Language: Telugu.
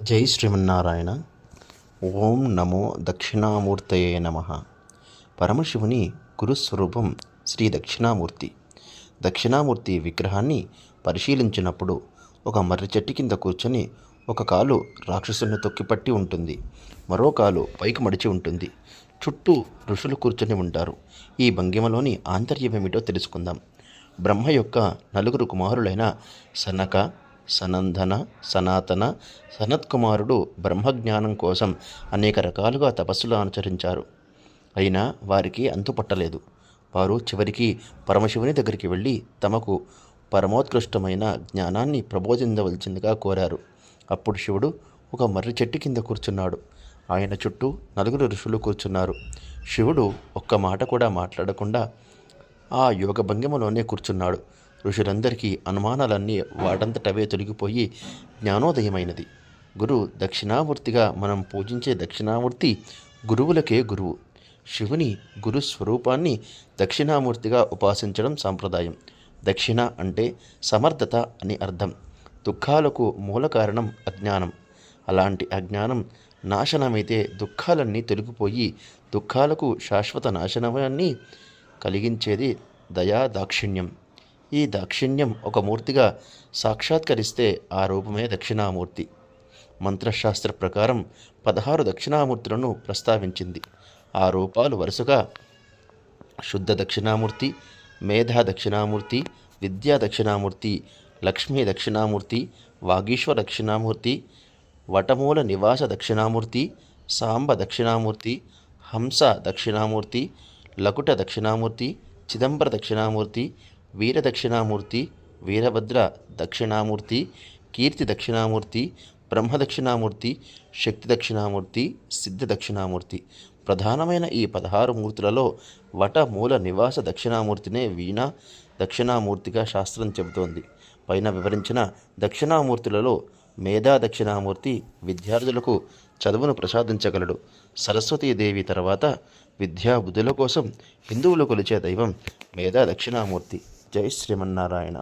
జై శ్రీమన్నారాయణ. ఓం నమో దక్షిణామూర్తయే నమ. పరమశివుని గురుస్వరూపం శ్రీ దక్షిణామూర్తి. దక్షిణామూర్తి విగ్రహాన్ని పరిశీలించినప్పుడు ఒక మర్రి చెట్టు కింద కూర్చొని ఒక కాలు రాక్షసుని తొక్కిపట్టి ఉంటుంది. మరో కాలు పైకి మడిచి ఉంటుంది. చుట్టూ ఋషులు కూర్చొని ఉంటారు. ఈ భంగిమలోని ఆంతర్యమేమిటో తెలుసుకుందాం. బ్రహ్మ యొక్క నలుగురు కుమారులైన సనక సనందన సనాతన సనత్కుమారుడు బ్రహ్మజ్ఞానం కోసం అనేక రకాలుగా తపస్సులు అనుచరించారు. అయినా వారికి అంతుపట్టలేదు. వారు చివరికి పరమశివుని దగ్గరికి వెళ్ళి తమకు పరమోత్కృష్టమైన జ్ఞానాన్ని ప్రబోధించవలసిందిగా కోరారు. అప్పుడు శివుడు ఒక మర్రి చెట్టు కింద కూర్చున్నాడు. ఆయన చుట్టూ నలుగురు ఋషులు కూర్చున్నారు. శివుడు ఒక్క మాట కూడా మాట్లాడకుండా ఆ యోగ భంగిమలోనే కూర్చున్నాడు. ఋషులందరికీ అనుమానాలన్నీ వాటంతటవే తొలగిపోయి జ్ఞానోదయమైనది. గురు దక్షిణామూర్తిగా మనం పూజించే దక్షిణామూర్తి గురువులకే గురువు. శివుని గురు స్వరూపాన్ని దక్షిణామూర్తిగా ఉపాసించడం సాంప్రదాయం. దక్షిణ అంటే సమర్థత అని అర్థం. దుఃఖాలకు మూల కారణం అజ్ఞానం. అలాంటి అజ్ఞానం నాశనమైతే దుఃఖాలన్నీ తొలగిపోయి దుఃఖాలకు శాశ్వత నాశనమాన్ని కలిగించేది దయా దాక్షిణ్యం ఈ దాక్షిణ్యం ఒక మూర్తిగా సాక్షాత్కరిస్తే ఆ రూపమే దక్షిణామూర్తి. మంత్రశాస్త్ర ప్రకారం పదహారు దక్షిణామూర్తులను ప్రస్తావించింది. ఆ రూపాలు వరుసగా శుద్ధ దక్షిణామూర్తి మేధా దక్షిణామూర్తి విద్యా దక్షిణామూర్తి లక్ష్మీ దక్షిణామూర్తి వాగీశ్వర దక్షిణామూర్తి వటమూల నివాస దక్షిణామూర్తి సాంబ దక్షిణామూర్తి హంస దక్షిణామూర్తి లకుట దక్షిణామూర్తి చిదంబర దక్షిణామూర్తి వీర దక్షిణామూర్తి వీరభద్ర దక్షిణామూర్తి కీర్తి దక్షిణామూర్తి బ్రహ్మ దక్షిణామూర్తి శక్తి దక్షిణామూర్తి సిద్ధ దక్షిణామూర్తి. ప్రధానమైన ఈ పదహారు మూర్తులలో వట మూల నివాస దక్షిణామూర్తినే వీణ దక్షిణామూర్తిగా శాస్త్రం చెబుతోంది. పైన వివరించిన దక్షిణామూర్తులలో మేధా దక్షిణామూర్తి విద్యార్థులకు చదువును ప్రసాదించగలడు. సరస్వతీదేవి తర్వాత విద్యాబుద్ధుల కోసం హిందువులు కొలిచే దైవం మేధా దక్షిణామూర్తి. జై శ్రీమన్నారాయణ.